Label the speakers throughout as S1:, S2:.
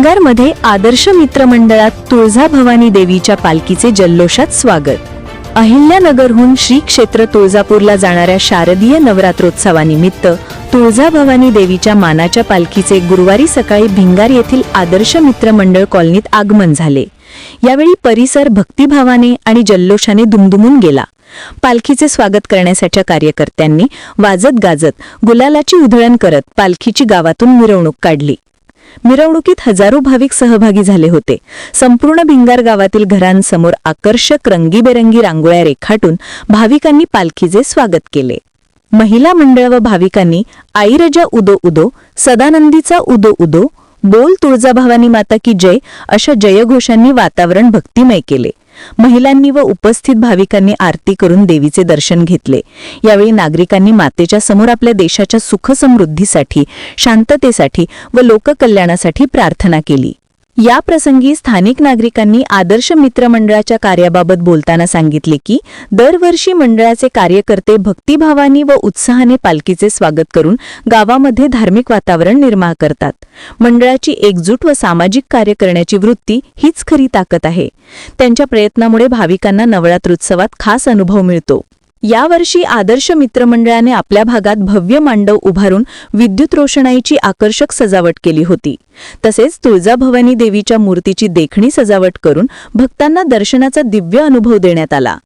S1: भिंगारमध्ये आदर्श मित्रमंडळात तुळजा भवानी देवीच्या पालखीचे जल्लोषात स्वागत. अहिल्यानगरहून श्री क्षेत्र तुळजापूरला जाणाऱ्या शारदीय नवरात्रोत्सवानिमित्त तुळजा भवानी देवीच्या मानाच्या पालखीचे गुरुवारी सकाळी भिंगार येथील आदर्श मित्रमंडळ कॉलनीत आगमन झाले. यावेळी परिसर भक्तिभावाने आणि जल्लोषाने दुमदुमून गेला. पालखीचे स्वागत करण्यासाठी कार्यकर्त्यांनी वाजत गाजत गुलालाची उधळण करत पालखीची गावातून मिरवणूक काढली. मिरवणुकीत हजारो भाविक सहभागी झाले होते. संपूर्ण भिंगार गावातील घरांसमोर आकर्षक रंगीबेरंगी रांगोळ्या रेखाटून भाविकांनी पालखीचे स्वागत केले. महिला मंडळ व भाविकांनी आईरजा उदो उदो सदानंदीचा उदो उदो बोल तुळजाभवानी माता की जय अशा जयघोषांनी वातावरण भक्तिमय केले. महिलांनी व उपस्थित भाविकांनी आरती करून देवीचे दर्शन घेतले. यावेळी नागरिकांनी मातेच्या समोर आपल्या देशाच्या सुखसमृद्धीसाठी शांततेसाठी व लोककल्याणासाठी प्रार्थना केली. या प्रसंगी स्थानिक नागरिकांनी आदर्श मित्रमंडळाच्या कार्याबाबत बोलताना सांगितले की दरवर्षी मंडळाचे कार्यकर्ते भक्तिभावानी व उत्साहाने पालखीचे स्वागत करून गावामध्ये धार्मिक वातावरण निर्माण करतात. मंडळाची एकजूट व सामाजिक कार्य करण्याची वृत्ती हीच खरी ताकद आहे. त्यांच्या प्रयत्नामुळे भाविकांना नवरात्रोत्सवात खास अनुभव मिळतो. यावर्षी आदर्श मित्रमंडळाने आपल्या भागात भव्य मांडव उभारून विद्युत रोषणाईची आकर्षक सजावट केली होती. तसेच तुळजाभवानी देवीच्या मूर्तीची देखणी सजावट करून भक्तांना दर्शनाचा दिव्य अनुभव देण्यात आला.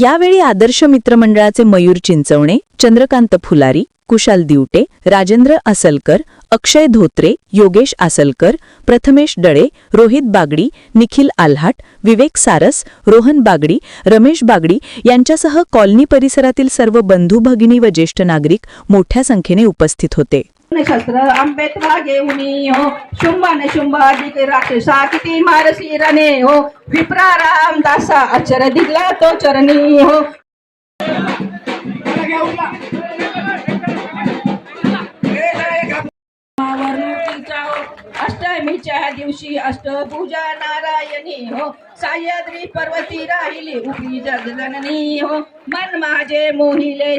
S1: यावेळी आदर्श मित्रमंडळाचे मयूर चिंचवणे चंद्रकांत फुलारी कुशाल दिवटे राजेंद्र असलकर अक्षय धोत्रे योगेश आसलकर प्रथमेश डळे रोहित बागडी निखिल आल्हाट विवेक सारस रोहन बागडी रमेश बागडी यांच्यासह कॉलनी परिसरातील सर्व बंधू भगिनी व ज्येष्ठ नागरिक मोठ्या संख्येने उपस्थित होते.
S2: शस्त्र आंबेत घेऊनी हो शुंभान अधिक राक्षसा किती मारसी रणे हो। विप्रा राम दासा अचर दिला तो चरणी हो।, हो। अष्टमीच्या दिवशी अष्टपूजा नारायणी हो। सह्याद्री पर्वती राहिली उपी जगजननी हो। मन माझे मोहिले